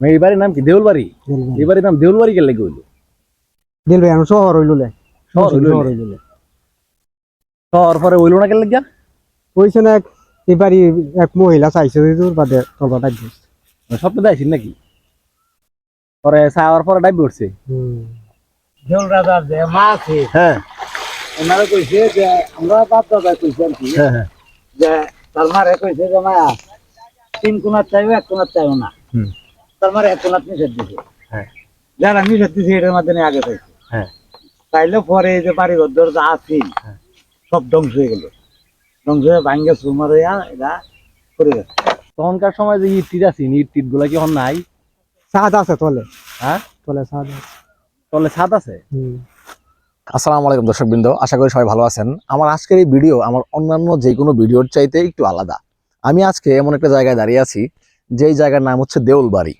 মানে এই বাড়ির নাম কি? দেউলবাড়ি? এই বাড়ির নাম দেউলবাড়ি কে লেগে হইল? ভাই আমি শহর হইলুলে শহর হইল শহর পরে হইল না কে লেগে কইছে না এক- এবারই এক মহিলা চাইছে তোর বাদে তলবা ডাক দিস স্বপ্ন দেখাইছিস নাকি? পরে চাওয়ার পরে ডাইব উঠছে দেউল রাজার যে মা আছে। হ্যাঁ। ওনারা কইছে যে আমরা বাপ দাদা কইছে আর কি। হ্যাঁ হ্যাঁ। যে তার মারে কইছে যে মায়া তিন কোনার চাইবে এক কোনার চাইবে না। হুম। তার কোনার নিষেধ দিছে। হ্যাঁ। যারা নিষেধ দিছে এটার মাধ্যমে আগে পাইছে। হ্যাঁ। তাইলে পরে এই যে বাড়ি ঘর দর যা আছিল সব ধ্বংস হয়ে গেল। ধ্বংস হয়ে ভাঙ্গে সুমার হইয়া এটা করে গেছে তখনকার সময় যে ইট টিট আছে ইট টিটগুলা কি এখন নাই? সাদ আছে তলে। হ্যাঁ? তলে সাদ আছে। তলে ছাদ আছে? আসসালামু আলাইকুম দর্শকবৃন্দ। আশা করি সবাই ভালো আছেন। আমার আজকের এই ভিডিও আমার অন্যান্য যে কোনো ভিডিওর চাইতে একটু আলাদা। আমি আজকে এমন একটা জায়গায় দাঁড়িয়ে আছি যেই জায়গার নাম হচ্ছে দেউলবাড়ি।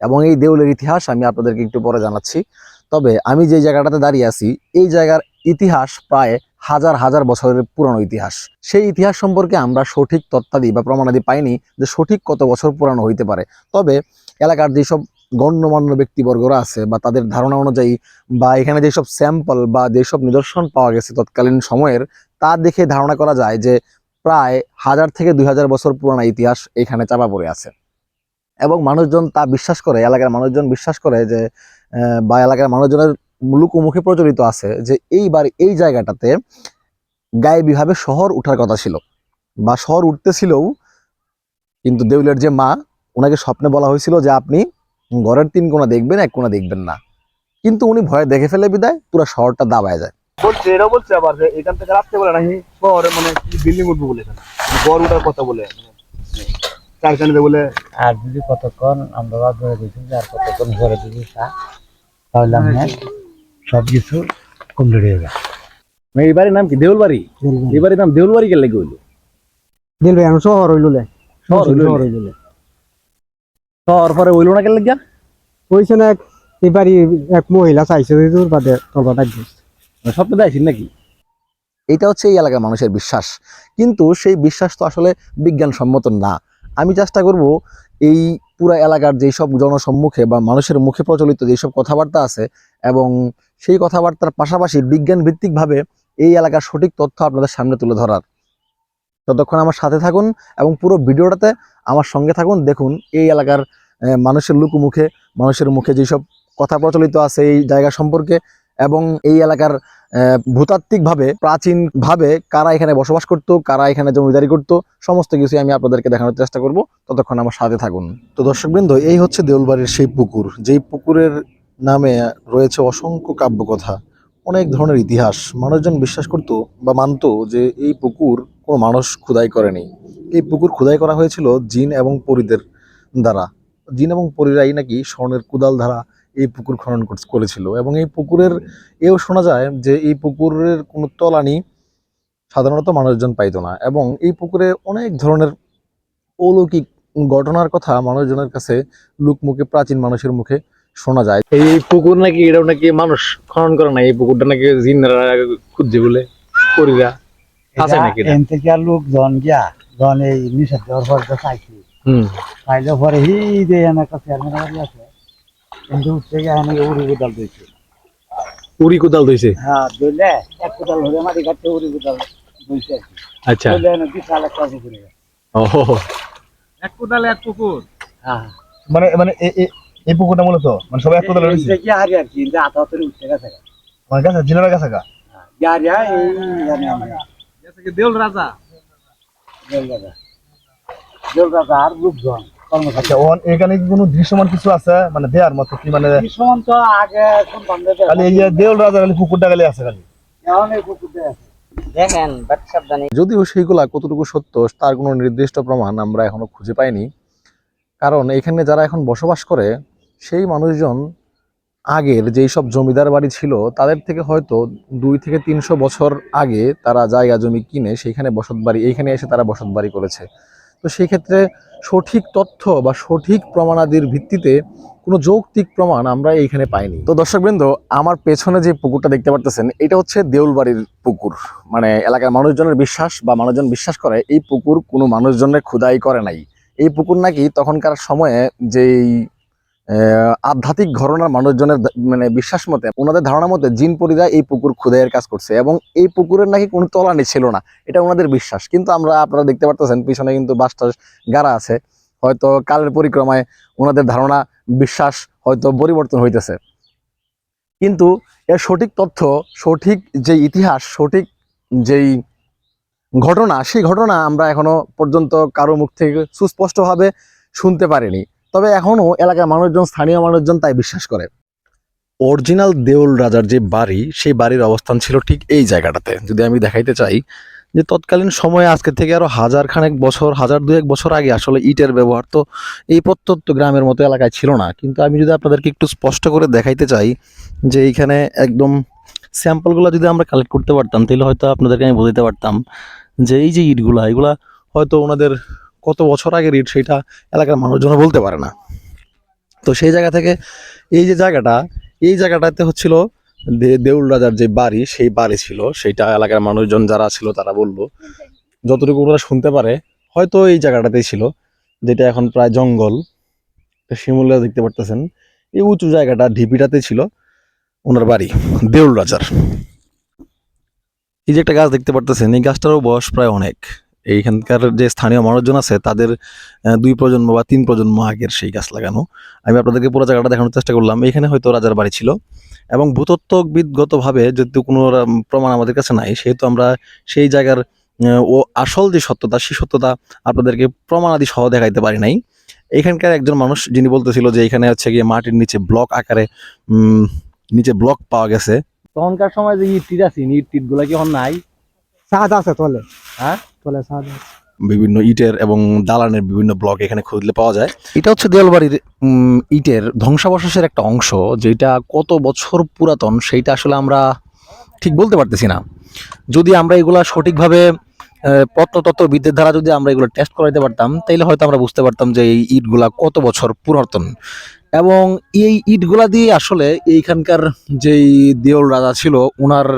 এবং এই দেউলের ইতিহাস আমি আপনাদেরকে একটু পরে জানাচ্ছি। তবে আমি যে জায়গাটাতে দাঁড়িয়ে আছি, এই জায়গার ইতিহাস প্রায় হাজার হাজার বছরের পুরনো ইতিহাস। সেই ইতিহাস সম্পর্কে আমরা সঠিক তথ্যাদি বা প্রমাণাদি পাইনি যে সঠিক কত বছর পুরানো হইতে পারে। তবে এলাকার যেসব গণ্যমান্য ব্যক্তিবর্গরা আছে বা তাদের ধারণা অনুযায়ী বা এখানে যেসব স্যাম্পল বা যেসব নিদর্শন পাওয়া গেছে তৎকালীন সময়ের, তা দেখে ধারণা করা যায় যে প্রায় হাজার থেকে দুই হাজার বছর পুরানো ইতিহাস এখানে চাপা পড়ে আছে। এবং মানুষজন তা বিশ্বাস করে, এলাকার মানুষজন বিশ্বাস করে যে বা এলাকার মানুষজনের মুখে প্রচলিত আছে যে এইবার এই জায়গাটাতে গায়েবীভাবে শহর উঠার কথা ছিল। বা শহর উঠতেছিলও, কিন্তু দেউলের যে মা ওনাকে স্বপ্নে বলা হয়েছিল যে আপনি ঘরের তিন কোনা দেখবেন, এক কোনা দেখবেন না। কিন্তু উনি ভয়ে দেখে ফেলে বিদায়, পুরো শহরটা দাবায় যায়। বলছে আবার যে এখান থেকে রাখতে বলে নাকি শহরে মানে বিল্ডিং উঠবে বলে এখানে? গড় উঠার কথা বলে। বলে। আর যদি কতক্ষণ আমরা ধরে দিয়েছি আর কতক্ষণ ঘরে যদি তাহলে আমি সব কিছু কমপ্লিট হয়ে যাবে। মানে এই বাড়ির নাম কি? দেউলবাড়ি? দিল এই বাড়ির নাম দেউলবাড়ি কে লেগে হইল? দিল আমি শহর হইলুলে শহর হইল শহর পরে হইল না কে লেগে কইছে না এক- এবারই এক মহিলা চাইছে তোর বাদে তলবা ডাক দিস স্বপ্ন দেখাইছিস নাকি? এইটা হচ্ছে এই এলাকার মানুষের বিশ্বাস। কিন্তু সেই বিশ্বাস তো আসলে বিজ্ঞানসম্মত না। আমি চেষ্টা করব এই পুরা এলাকার যেসব জনসম্মুখে বা মানুষের মুখে প্রচলিত যেসব কথাবার্তা আছে এবং সেই কথাবার্তার পাশাপাশি বিজ্ঞান ভিত্তিকভাবে এই এলাকার সঠিক তথ্য আপনাদের সামনে তুলে ধরার। ততক্ষণ আমার সাথে থাকুন এবং পুরো ভিডিওটাতে আমার সঙ্গে থাকুন। দেখুন, এই এলাকার মানুষের লুকুমুখে, মানুষের মুখে যেসব কথা প্রচলিত আছে এই জায়গা সম্পর্কে এবং এই এলাকার ভূতাত্ত্বিকভাবে, প্রাচীনভাবে কারা এখানে বসবাস করতো, কারা এখানে জমিদারি করতো, সমস্ত কিছু আমি আপনাদেরকে দেখানোর চেষ্টা করব। ততক্ষণ আমার সাথে থাকুন। তো দর্শকবৃন্দ, এই হচ্ছে দেউলবাড়ির সেই পুকুর, যেই পুকুরের নামে রয়েছে অসংখ্য কাব্যকথা, অনেক ধরনের ইতিহাস। মানুষজন বিশ্বাস করতো বা মানতো যে এই পুকুর কোনো মানুষ খুদাই করেনি। এই পুকুর খুদাই করা হয়েছিল জিন এবং পরীদের দ্বারা। জিন এবং পরীরাই নাকি স্বর্ণের কুদাল দ্বারা এই পুকুর খনন করেছিল এবং এই পুকুরের এও শোনা যায় যে এই পুকুরের কোনো তলানি সাধারণত মানুষজন পাইতো না এবং এই পুকুরে অনেক ধরনের অলৌকিক ঘটনার কথা মানুষজনের কাছে লোকমুখে প্রাচীন মানুষের মুখে শোনা যায়। এই পুকুর নাকি এটাও নাকি মানুষ খনন করে না এই পুকুরটা নাকি জিনরা খুঁজছে বলে করিরা? আছে নাকি এটা? এন থেকে আর লোক জন গিয়া জন এই নিষেধ দেওয়ার পর হুম। চাইলে পরে হি যে চেয়ারম্যান বাড়ি আছে। কিন্তু এনে উড়ি কোদাল দিয়েছে। উড়ি কোদাল ধইছে হ্যাঁ ধরলে এক কোদাল ধরে মাটি কাটতে উড়ি কোদাল দিয়েছে আচ্ছা। ধরলে বিশাল একটা পুকুরে ও। এক কোদালে এক পুকুর? হ্যাঁ। মানে মানে এ- এ- এই পুকুরটা মূলত? মানে সবাই এক কোদালে রয়েছে? কি আর কি যে আতা হাতের উঠতে গেছে। আমার কাছে জিনারা কাছে গা? গাড়ি হ্যাঁ এই জানি আমি দেউল রাজা? জল দাদা জল দাদা আর লোকজন কর্মচারী আচ্ছা ওন এখানে কি কোনো দৃশ্যমান কিছু আছে? মানে দেয়ার মতো কি মানে কিসমন তো আগে কোন বান্ধে খালি এই যে দেউল রাজা খালি পুকুরটা খালি আছে খালি। এখন এই পুকুরতে আছে। দেখেন বাট সাবধানে। যদিও সেইগুলা কতটুকু সত্য তার কোনো নির্দিষ্ট প্রমাণ আমরা এখনও খুঁজে পাইনি। কারণ এখানে যারা এখন বসবাস করে সেই মানুষজন আগের যেই সব জমিদার বাড়ি ছিল তাদের থেকে হয়তো দুই থেকে তিনশো বছর আগে তারা জায়গা জমি কিনে সেইখানে বসত বাড়ি এইখানে এসে তারা বসত বাড়ি করেছে। তো সেই ক্ষেত্রে সঠিক তথ্য বা সঠিক প্রমাণাদির ভিত্তিতে কোনো যৌক্তিক প্রমাণ আমরা এইখানে পাইনি। তো দর্শকবৃন্দ, আমার পেছনে যে পুকুরটা দেখতে পারতেছেন, এটা হচ্ছে দেউলবাড়ির পুকুর। মানে এলাকার মানুষজনের বিশ্বাস বা মানুষজন বিশ্বাস করে, এই পুকুর কোনো মানুষজনের খুদাই করে নাই। এই পুকুর নাকি তখনকার সময়ে যেই আধ্যাত্মিক ঘটনার মানুষজনের মানে বিশ্বাস মতে, ওনাদের ধারণা মতে জিন পরিরা এই পুকুর খুদাইয়ের কাজ করছে এবং এই পুকুরের নাকি কোনো তলানি ছিল না। এটা ওনাদের বিশ্বাস। কিন্তু আমরা, আপনারা দেখতে পারতেছেন, পিছনে কিন্তু বাসটাস গাড়া আছে। হয়তো কালের পরিক্রমায় ওনাদের ধারণা, বিশ্বাস হয়তো পরিবর্তন হইতেছে। কিন্তু এর সঠিক তথ্য, সঠিক যে ইতিহাস, সঠিক যেই ঘটনা, সেই ঘটনা আমরা এখনও পর্যন্ত কারও মুখ থেকে সুস্পষ্টভাবে শুনতে পারিনি। তবে এখনও এলাকার মানুষজন, স্থানীয় মানুষজন তাই বিশ্বাস করে। অরিজিনাল দেউল রাজার যে বাড়ি, সেই বাড়ির অবস্থান ছিল ঠিক এই জায়গাটাতে। যদি আমি দেখাইতে চাই যে তৎকালীন সময়ে আজকে থেকে আরও হাজার খানেক বছর, হাজার দুয়েক বছর আগে আসলে ইটের ব্যবহার, তো এই প্রত্যন্ত গ্রামের মতো এলাকায় ছিল না। কিন্তু আমি যদি আপনাদেরকে একটু স্পষ্ট করে দেখাইতে চাই যে এইখানে একদম স্যাম্পলগুলো যদি আমরা কালেক্ট করতে পারতাম, তাহলে হয়তো আপনাদেরকে আমি বোঝাতে পারতাম যে এই যে ইটগুলা, এগুলা হয়তো ওনাদের কত বছর আগের ইট সেটা এলাকার মানুষজন বলতে পারে না। তো সেই জায়গা থেকে এই যে জায়গাটা, এই জায়গাটাতে হচ্ছিল দেউল রাজার যে বাড়ি, সেই বাড়ি ছিল। সেইটা এলাকার মানুষজন যারা ছিল তারা বলল, যতটুকু ওরা শুনতে পারে, হয়তো এই জায়গাটাতেই ছিল, যেটা এখন প্রায় জঙ্গল। শিমুল্লা দেখতে পারতেছেন, এই উঁচু জায়গাটা ঢিপিটাতে ছিল ওনার বাড়ি, দেউল রাজার। এই যে একটা গাছ দেখতে পারতেছেন, এই গাছটারও বয়স প্রায় অনেক। এইখানকার যে স্থানীয় মানুষজন আছে তাদের দুই প্রজন্ম বা তিন প্রজন্ম আগের সেই গাছ লাগানো। আমি আপনাদেরকে পুরো জায়গাটা দেখানোর চেষ্টা করলাম। এখানে হয়তো রাজার বাড়ি ছিল এবং ভূতত্ত্ববিদগতভাবে যেহেতু কোনো রা- প্রমাণ আমাদের কাছে নাই সেহেতু আমরা সেই জায়গার ও আসল যে সত্যতা সেই সত্যতা আপনাদেরকে প্রমাণাদি সহ দেখাইতে পারি নাই। এখানকার একজন মানুষ যিনি বলতেছিল যে এখানে হচ্ছে গিয়ে মাটির নিচে ব্লক আকারে উম, নিচে ব্লক পাওয়া গেছে। তখনকার সময় যে ইট টিট আছে ইট টিটগুলা কি এখন নাই? সাদ আছে তলে। হ্যাঁ? আছে বিভিন্ন ইটের এবং দালানের বিভিন্ন ব্লক এখানে খুঁজলে পাওয়া যায়। এটা হচ্ছে দেওয়ালবাড়ির ইটের ধ্বংসাবশেষের একটা অংশ যেটা কত বছর পুরাতন সেইটা আসলে আমরা ঠিক বলতে পারতেছি না। যদি আমরা এগুলা সঠিকভাবে প্রত্নতত্ত্ববিদদের দ্বারা যদি আমরা এগুলো টেস্ট করাইতে পারতাম তাহলে হয়তো আমরা বুঝতে পারতাম যে এই ইটগুলা কত বছর পুরাতন। এবং এই ইটগুলা দিয়ে আসলে এইখানকার যেই দেওল রাজা ছিল ওনার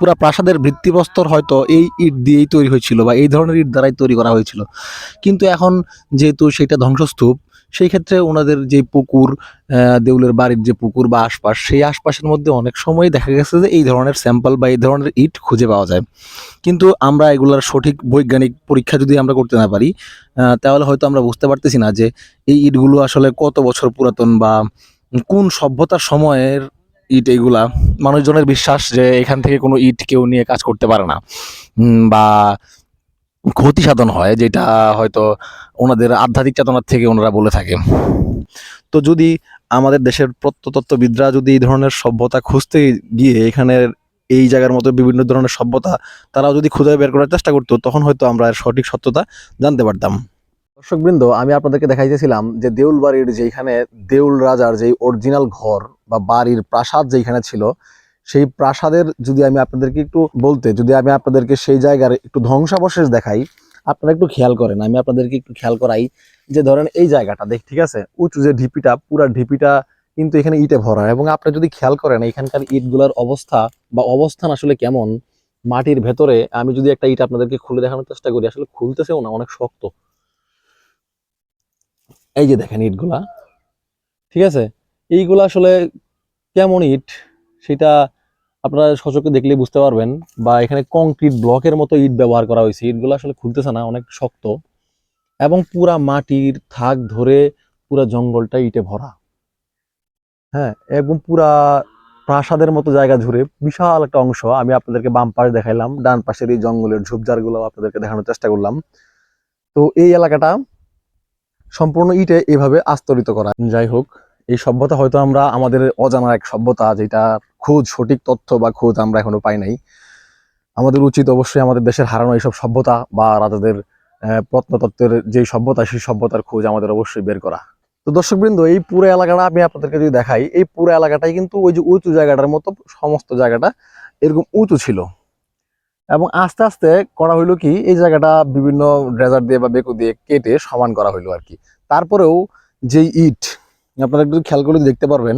পুরা প্রাসাদের ভিত্তিপ্রস্তর হয়তো এই ইট দিয়েই তৈরি হয়েছিল বা এই ধরনের ইট দ্বারাই তৈরি করা হয়েছিল। কিন্তু এখন যেহেতু সেটা ধ্বংসস্তূপ, সেই ক্ষেত্রে ওনাদের যে পুকুর দেউলের বাড়ির যে পুকুর বা আশপাশ, সেই আশপাশের মধ্যে অনেক সময় দেখা গেছে যে এই ধরনের স্যাম্পল বা এই ধরনের ইট খুঁজে পাওয়া যায়। কিন্তু আমরা এগুলোর সঠিক বৈজ্ঞানিক পরীক্ষা যদি আমরা করতে না পারি তাহলে হয়তো আমরা বুঝতে পারতেছি না যে এই ইটগুলো আসলে কত বছর পুরাতন বা কোন সভ্যতার সময়ের ইট এইগুলা মানুষজনের বিশ্বাস যে এখান থেকে কোনো ইট কেউ নিয়ে কাজ করতে পারে না। বা ক্ষতি সাধন হয়, যেটা হয়তো ওনাদের আধ্যাত্মিক চেতনার থেকে ওনারা বলে থাকে। তো যদি আমাদের দেশের প্রত্নতত্ত্ববিদরা যদি এই ধরনের সভ্যতা খুঁজতে গিয়ে এখানের এই জায়গার মতো বিভিন্ন ধরনের সভ্যতা, তারাও যদি খুঁজে বের করার চেষ্টা করতো, তখন হয়তো আমরা সঠিক সত্যতা জানতে পারতাম। দর্শকবৃন্দ, আমি আপনাদেরকে দেখাইতেছিলাম যে দেউল বাড়ির যেখানে দেউল রাজার যেই অরিজিনাল ঘর বা বাড়ির প্রাসাদ যেখানে ছিল, সেই প্রাসাদের যদি আমি আপনাদেরকে একটু বলতে, যদি আমি আপনাদেরকে সেই জায়গার একটু ধ্বংসাবশেষ দেখাই, আপনারা একটু খেয়াল করেন, আমি আপনাদেরকে একটু খেয়াল করাই যে ধরেন এই জায়গাটা, দেখ, ঠিক আছে? উঁচু যে ঢিপিটা, পুরা ঢিপিটা কিন্তু এখানে ইটে ভরা। এবং আপনি যদি খেয়াল করেন, এখানকার ইটগুলোর অবস্থা বা অবস্থান আসলে কেমন, মাটির ভেতরে, আমি যদি একটা ইট আপনাদেরকে খুলে দেখানোর চেষ্টা করি, আসলে খুলতেছেও না, অনেক শক্ত। এই যে দেখেন ইটগুলা, ঠিক আছে? এইগুলা আসলে কেমন ইট? সেটা আপনারা সচকে দেখলে বুঝতে পারবেন। বা এখানে কংক্রিট ব্লকের মতো ইট ব্যবহার করা হয়েছে। ইটগুলো আসলে খুলতেছে না, অনেক শক্ত। এবং পুরা মাটির থাক ধরে পুরা জঙ্গলটা ইটে ভরা। হ্যাঁ এবং পুরা প্রাসাদের মতো জায়গা জুড়ে বিশাল একটা অংশ, আমি আপনাদেরকে বাম পাশ দেখাইলাম। ডান পাশের এই জঙ্গলের ঝোপঝাড়গুলো আপনাদেরকে দেখানোর চেষ্টা করলাম। তো এই এলাকাটা সম্পূর্ণ ইটে এভাবে আস্তরিত করা। যাই হোক, এই সভ্যতা হয়তো আমরা, আমাদের অজানা এক সভ্যতা যেটা খোঁজ, সঠিক তথ্য বা খোঁজ আমরা এখনও পাই নাই। আমাদের উচিত অবশ্যই আমাদের দেশের হারানো এইসব সভ্যতা বা রাজাদের প্রত্নতত্ত্বের যে সভ্যতা, সেই সভ্যতার খোঁজ আমাদের অবশ্যই বের করা। তো দর্শকবৃন্দ, এই পুরো এলাকাটা আমি আপনাদেরকে যদি দেখাই, এই পুরো এলাকাটাই কিন্তু ওই যে উঁচু জায়গাটার মতো সমস্ত জায়গাটা এরকম উঁচু ছিল। এবং আস্তে আস্তে করা হইল কি, এই জায়গাটা বিভিন্ন ড্রেজার দিয়ে বা বেকু দিয়ে কেটে সমান করা হইল আর কি। তারপরেও যেই ইট, আপনারা একটু খেয়াল করে দেখতে পারবেন,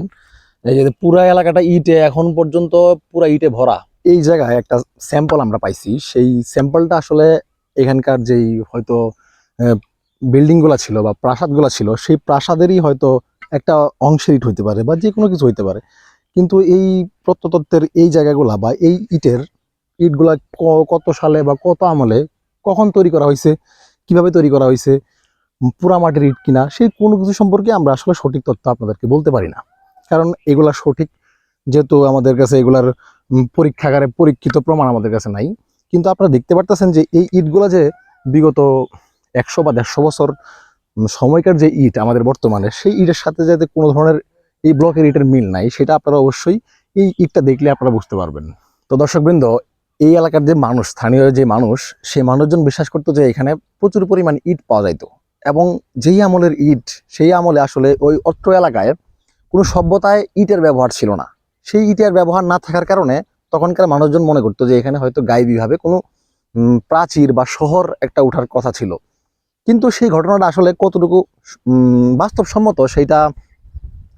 এই যে পুরা এলাকাটা ইটে এখন পর্যন্ত পুরা ইটে ভরা। এই জায়গায় একটা স্যাম্পল আমরা পাইছি, সেই স্যাম্পলটা আসলে এখানকার যেই হয়তো বিল্ডিংগুলো ছিল বা প্রাসাদগুলো ছিল, সেই প্রাসাদেরই হয়তো একটা অংশের ইট হইতে পারে বা যে কোনো কিছু হইতে পারে। কিন্তু এই প্রত্নতত্ত্বের এই জায়গাগুলা বা এই ইটের ইটগুলা কত সালে বা কত আমলে কখন তৈরি করা হয়েছে কীভাবে তৈরি করা হয়েছে উম, পোড়ামাটির ইট কিনা সেই কোনো কিছু সম্পর্কে আমরা আসলে সঠিক তথ্য আপনাদেরকে বলতে পারি না। কারণ এগুলা সঠিক যেহেতু আমাদের কাছে এগুলার পরীক্ষাগারে পরীক্ষিত প্রমাণ আমাদের কাছে নাই। কিন্তু আপনারা দেখতে পারতেছেন যে এই ইটগুলা যে বিগত একশো বা দেড়শো বছর সময়কার যে ইট আমাদের বর্তমানে সেই ইটের সাথে যাতে কোনো ধরনের এই ব্লকের ইটের মিল নাই সেটা আপনারা অবশ্যই এই ইটটা দেখলে আপনারা বুঝতে পারবেন। তো দর্শকবৃন্দ এই এলাকার যে মানুষ, স্থানীয় যে মানুষ সেই মানুষজন বিশ্বাস করতো যে এখানে প্রচুর পরিমাণ ইট পাওয়া যাইতো। এবং যেই আমলের ইট, সেই আমলে আসলে ওই অত্র এলাকায় কোনো সভ্যতায় ইটের ব্যবহার ছিল না। সেই ইটের ব্যবহার না থাকার কারণে তখনকার মানুষজন মনে করতো যে এখানে হয়তো গাইবীভাবে কোনো প্রাচীর বা শহর একটা ওঠার কথা ছিল। কিন্তু সেই ঘটনাটা আসলে কতটুকু বাস্তবসম্মত সেইটা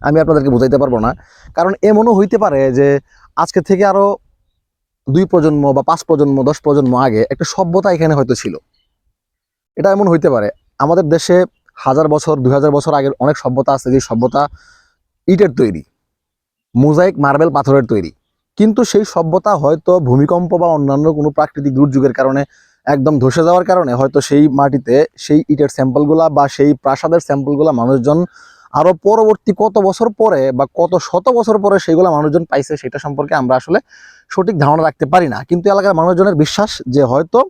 আমি আপনাদেরকে বোঝাইতে পারব না। কারণ এমনও হইতে পারে যে আজকে থেকে আরও দুই প্রজন্ম বা পাঁচ প্রজন্ম, দশ প্রজন্ম আগে একটা সভ্যতা এখানে হয়তো ছিল। এটা এমন হইতে পারে। আমাদের দেশে হাজার বছর, দুই হাজার বছর আগের অনেক সভ্যতা আছে যে সভ্যতা ইটের তৈরি, মোজাইক মার্বেল পাথরের তৈরি। কিন্তু সেই সভ্যতা হয়তো ভূমিকম্প বা অন্যান্য কোনো প্রাকৃতিক দুর্যোগের কারণে একদম ধসে যাওয়ার কারণে হয়তো সেই মাটিতে সেই ইটের স্যাম্পলগুলা বা সেই প্রাসাদের স্যাম্পলগুলা মানুষজন আরও পরবর্তী কত বছর পরে বা কত শত বছর পরে সেগুলো মানুষজন পাইছে সেটা সম্পর্কে আমরা আসলে সঠিক ধারণা রাখতে পারি না। কিন্তু এলাকার মানুষজনের বিশ্বাস যে হয়তো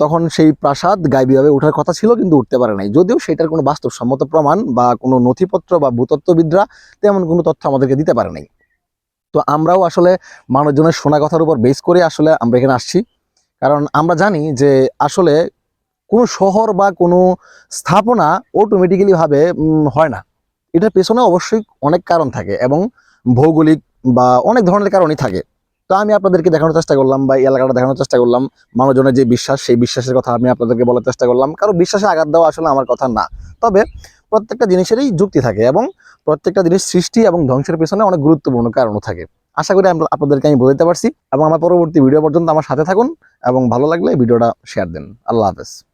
তখন সেই প্রাসাদ গাইবীভাবে ওঠার কথা ছিল কিন্তু উঠতে পারে নাই। যদিও সেটার কোনো বাস্তবসম্মত প্রমাণ বা কোনো নথিপত্র বা ভূতত্ত্ববিদরা তেমন কোনো তথ্য আমাদেরকে দিতে পারে নাই। তো আমরাও আসলে মানুষজনের শোনা কথার উপর বেস করে আসলে আমরা এখানে আসছি। কারণ আমরা জানি যে আসলে কোনো শহর বা কোনো স্থাপনা অটোমেটিক্যালি ভাবে হয় না। এটার পেছনে অবশ্যই অনেক কারণ থাকে এবং ভৌগোলিক বা অনেক ধরনের কারণই থাকে। তো আমি আপনাদেরকে দেখানোর চেষ্টা করলাম বা এই এলাকাটা দেখানোর চেষ্টা করলাম, মানুষজনের যে বিশ্বাস, সেই বিশ্বাসের কথা আমি আপনাদেরকে বলার চেষ্টা করলাম। কারণ বিশ্বাসে আঘাত দেওয়া আসলে আমার কথা না। তবে প্রত্যেকটা জিনিসেরই যুক্তি থাকে এবং প্রত্যেকটা জিনিস সৃষ্টি এবং ধ্বংসের পেছনে অনেক গুরুত্বপূর্ণ কারণও থাকে। আশা করি আমরা- আপনাদেরকে আমি বোঝাতে পারছি এবং আমার পরবর্তী ভিডিও পর্যন্ত আমার সাথে থাকুন এবং ভালো লাগলে ভিডিওটা শেয়ার দেন। আল্লাহ হাফেজ।